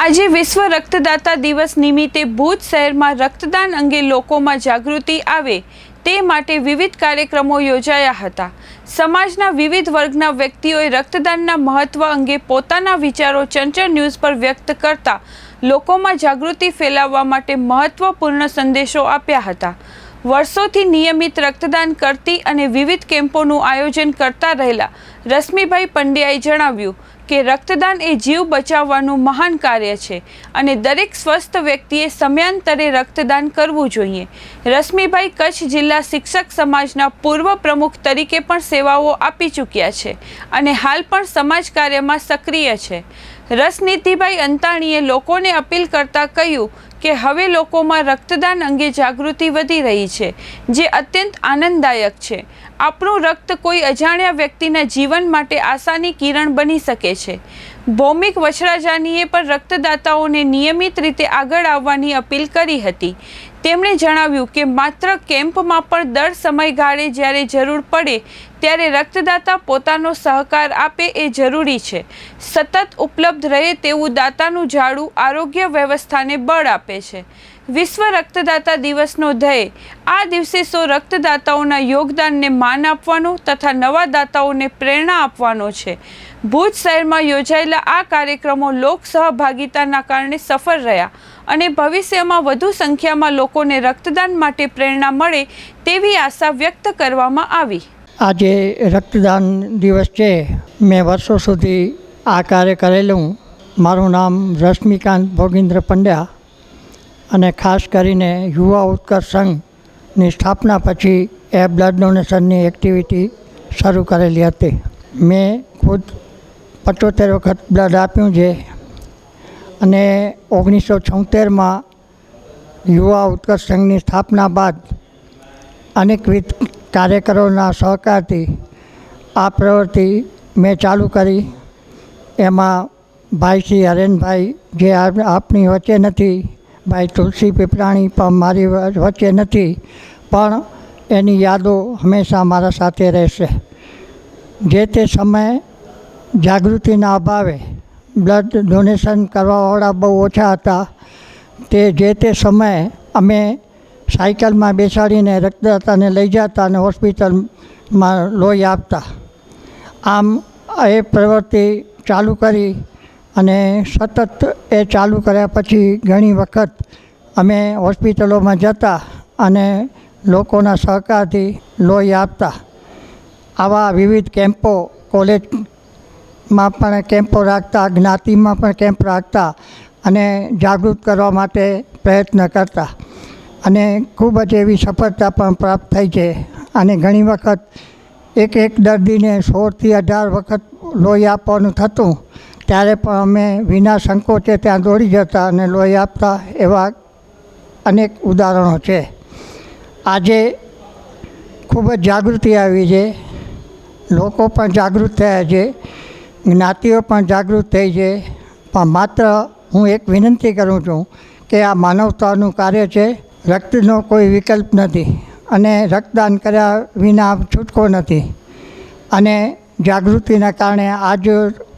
આજે વિશ્વ રક્તદાતા દિવસ નિમિત્તે ભુજ શહેરમાં રક્તદાન અંગે લોકોમાં જાગૃતિ આવે તે માટે વિવિધ કાર્યક્રમો યોજાયા હતા. સમાજના વિવિધ વર્ગના વ્યક્તિઓએ રક્તદાનના મહત્વ અંગે પોતાના વિચારો ચંચળ ન્યૂઝ પર વ્યક્ત કરતા લોકોમાં જાગૃતિ ફેલાવવા માટે મહત્વપૂર્ણ સંદેશો આપ્યા હતા. વર્ષોથી નિયમિત રક્તદાન કરતી અને વિવિધ કેમ્પોનું આયોજન કરતા રહેલા રશ્મિભાઈ પંડ્યાએ જણાવ્યું કે રક્તદાન એ જીવ બચાવવાનું મહાન કાર્ય છે અને દરેક સ્વસ્થ વ્યક્તિએ સમયાંતરે રક્તદાન કરવું જોઈએ. રશ્મિભાઈ કચ્છ જિલ્લા શિક્ષક સમાજના પૂર્વ પ્રમુખ તરીકે પણ સેવાઓ આપી ચૂક્યા છે અને હાલ પણ સમાજ કાર્યમાં સક્રિય છે. રસનીતિભાઈ અંતાણીએ લોકોને અપીલ કરતા કહ્યું કે હવે લોકોમાં રક્તદાન અંગે જાગૃતિ વધી રહી છે, જે અત્યંત આનંદદાયક છે. આપણું રક્ત કોઈ અજાણ્યા વ્યક્તિના જીવન માટે આશાની કિરણ બની શકે છે. ભૌમિક વછરાજાનીએ પણ રક્તદાતાઓને નિયમિત રીતે આગળ આવવાની અપીલ કરી હતી. તેમણે જણાવ્યું કે માત્ર કેમ્પમાં પણ દર સમયગાળે જ્યારે જરૂર પડે ત્યારે રક્તદાતા પોતાનો સહકાર આપે એ જરૂરી છે. સતત ઉપલબ્ધ રહે તેવું દાતાનું ઝાડું આરોગ્ય વ્યવસ્થાને બળ આપે છે. વિશ્વ રક્તદાતા દિવસનો ધ્યેય, આ દિવસે સો રક્તદાતાઓના યોગદાનને માન આપવાનો તથા નવા દાતાઓને પ્રેરણા આપવાનો છે. ભુજ શહેરમાં યોજાયેલા આ કાર્યક્રમો લોક સહભાગિતાના કારણે સફળ રહ્યા અને ભવિષ્યમાં વધુ સંખ્યામાં લોકોને રક્તદાન માટે પ્રેરણા મળે તેવી આશા વ્યક્ત કરવામાં આવી. આજે રક્તદાન દિવસ છે. મેં વર્ષો સુધી આ કાર્ય કરેલું. મારું નામ રશ્મિકાંત ભોગિન્દ્ર પંડ્યા અને ખાસ કરીને યુવા ઉત્કર્ષ સંઘની સ્થાપના પછી એ બ્લડ ડોનેશનની એક્ટિવિટી શરૂ કરેલી હતી. મેં ખુદ પચોતેર વખત બ્લડ આપ્યું છે. અને ઓગણીસો છોતેરમાં યુવા ઉત્કર્ષ સંઘની સ્થાપના બાદ અનેકવિધ કાર્યકરોના સહકારથી આ પ્રવૃત્તિ મેં ચાલુ કરી. એમાં ભાઈ શ્રી હરેનભાઈ જે આપ- આપની વચ્ચે નથી, ભાઈ તુલસી પીપળાણી પણ મારી વચ્ચે નથી, પણ એની યાદો હંમેશા મારા સાથે રહેશે. જે તે સમયે જાગૃતિના અભાવે બ્લડ ડોનેશન કરવાવાળા બહુ ઓછા હતા. તે જે તે સમયે અમે સાયકલમાં બેસાડીને રક્તદાતાને લઈ જતા અને હોસ્પિટલમાં લોહી આપતા. આમ એ પ્રવૃત્તિ ચાલુ કરી અને સતત એ ચાલુ કર્યા પછી ઘણી વખત અમે હોસ્પિટલોમાં જતા અને લોકોના સહકારથી લોહી આપતા. આવા વિવિધ કેમ્પો કોલેજમાં પણ કેમ્પો રાખતા, જ્ઞાતિમાં પણ કેમ્પ રાખતા અને જાગૃત કરવા માટે પ્રયત્ન કરતા. અને ખૂબ જ એવી સફળતા પણ પ્રાપ્ત થઈ છે. અને ઘણી વખત એક એક દર્દીને સોળથી અઢાર વખત લોહી આપવાનું થતું, ત્યારે પણ અમે વિના સંકોચે ત્યાં દોડી જતા અને લોહી આપતા એવા અનેક ઉદાહરણો છે. આજે ખૂબ જ જાગૃતિ આવી છે. લોકો પણ જાગૃત થયા છે. જ્ઞાતિઓ પણ જાગૃત થઈ છે. પણ માત્ર હું એક વિનંતી કરું છું કે આ માનવતાનું કાર્ય છે. રક્તનો કોઈ વિકલ્પ નથી અને રક્તદાન કર્યા વિના છૂટકો નથી. અને જાગૃતિના કારણે આજ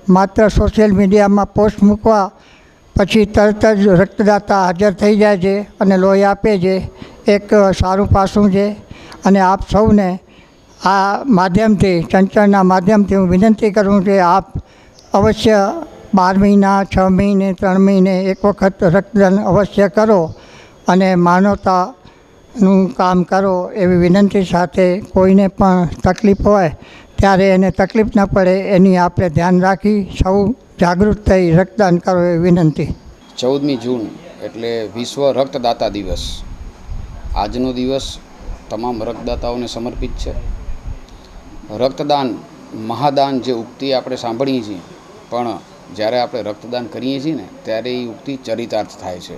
માત્ર સોશિયલ મીડિયામાં પોસ્ટ મૂકવા પછી તરત જ રક્તદાતા હાજર થઈ જાય છે અને લોહી આપે છે. એક સારું પાસું છે અને આપ સૌને આ માધ્યમથી, ચંચળના માધ્યમથી હું વિનંતી કરું કે આપ અવશ્ય બાર મહિના, છ મહિને, ત્રણ મહિને એક વખત રક્તદાન અવશ્ય કરો અને માનવતાનું કામ કરો એવી વિનંતી સાથે કોઈને પણ તકલીફ હોય ત્યારે એને તકલીફ ન પડે એની આપણે ધ્યાન રાખી સૌ જાગૃત થઈ રક્તદાન કરો એવી વિનંતી. ચૌદમી જૂન એટલે વિશ્વ રક્તદાતા દિવસ. આજનો દિવસ તમામ રક્તદાતાઓને સમર્પિત છે. રક્તદાન, મહાદાન જે ઉક્તિ આપણે સાંભળીએ છીએ, પણ જ્યારે આપણે રક્તદાન કરીએ છીએ ને, ત્યારે એ ઉક્તિ ચરિતાર્થ થાય છે.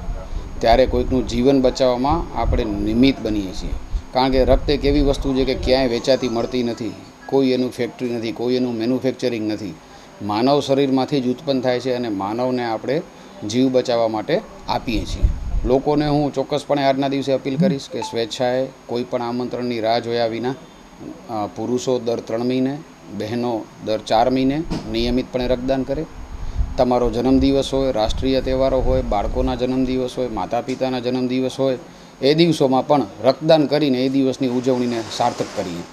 ત્યારે કોઈકનું જીવન બચાવવામાં આપણે નિમિત્ત બનીએ છીએ. કારણ કે રક્ત એક એવી વસ્તુ છે કે ક્યાંય વેચાતી મળતી નથી, કોઈ એનું ફેક્ટરી નથી, કોઈ એનું મેન્યુફેક્ચરિંગ નથી. માનવ શરીરમાંથી જ ઉત્પન્ન થાય છે અને માનવને આપણે જીવ બચાવવા માટે આપીએ છીએ. લોકોને હું ચોક્કસપણે આજના દિવસે અપીલ કરીશ કે સ્વેચ્છાએ કોઈ પણ આમંત્રણની રાહ જોયા વિના પુરુષો દર ત્રણ મહિને, બહેનો દર ચાર મહિને નિયમિતપણે રક્તદાન કરે. તમારો જન્મદિવસ હોય, રાષ્ટ્રીય તહેવારો હોય, બાળકોના જન્મદિવસ હોય માતા પિતાના જન્મદિવસ હોય, એ દિવસોમાં પણ રક્તદાન કરીને એ દિવસની ઉજવણીને સાર્થક કરીએ.